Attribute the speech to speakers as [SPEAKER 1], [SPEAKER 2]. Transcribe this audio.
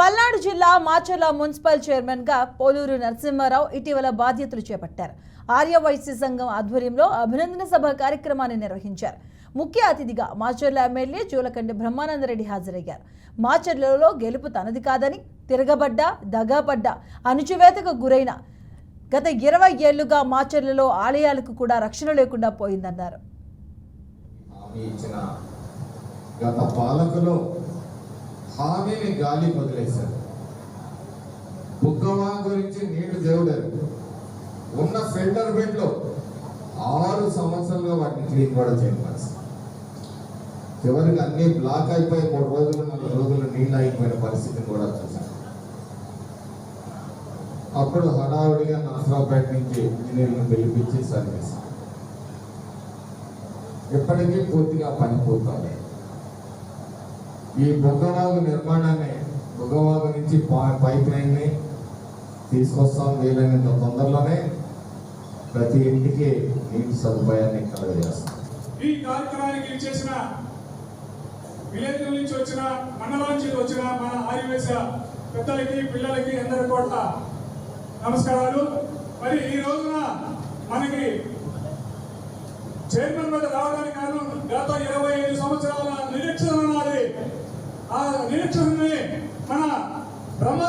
[SPEAKER 1] పల్నాడు జిల్లా మాచర్ల మున్సిపల్ చైర్మన్గా పోలూరు నరసింహారావు ఇటీవల బాధ్యతలు చేపట్టారు. ఆర్యవైశ్య సంఘం ఆధ్వర్యంలో అభినందన సభ కార్యక్రమాన్ని నిర్వహించారు. ముఖ్య అతిథిగా మాచర్ల ఎమ్మెల్యే జూలకండి బ్రహ్మానందరెడ్డి హాజరయ్యారు. మాచర్లలో గెలుపు తనది కాదని తిరగబడ్డ దగాపడ్డ అణుచివేతకు గురైన గత ఇరవై ఏళ్ళుగా మాచర్లలో ఆలయాలకు కూడా రక్షణ లేకుండా పోయిందన్నారు.
[SPEAKER 2] గత పాలకులు హామీని గాలి వదిలేశారు బుగ్గవా గురించి నీళ్ళు దేవుడారు. ఉన్న ఫిల్టర్ బెడ్లో ఆరు సంవత్సరాలుగా వాటిని క్లీన్ కూడా చేయమని చివరికి అన్ని బ్లాక్ అయిపోయి మూడు రోజులు నాలుగు రోజులు నీళ్ళు అయిపోయిన పరిస్థితిని కూడా చూశాను అప్పుడు హడావుడిగా నరసరావుపేట నుంచి ఇంజనీర్లను పిలిపించి సర్వీస్. ఇప్పటికీ పూర్తిగా పని పూర్తవలేదు. ఈ బుగ్గవాగు నిర్మాణాన్ని బుగ్గవాగు నుంచి పా- పైప్ లైన్ని తీసుకొస్తాం వీలైనంత తొందరలోనే. ప్రతి ఇంటికి నీటి సదుపాయాన్ని కలుగజేస్తాం
[SPEAKER 3] ఈ కార్యక్రమానికి ఇచ్చేసిన విలేజ్ నుంచి వచ్చిన మండలం నుంచి వచ్చిన మన ఆదివేశ పెద్దలకి పిల్లలకి అందరి కూడా నమస్కారాలు. మరి ఈ రోజున మనకి చైర్మన్ మీద రావడానికి కారణం గత ఇరవై ఐదు సంవత్సరాల ఆ నిరీక్షణని మన బ్రహ్మ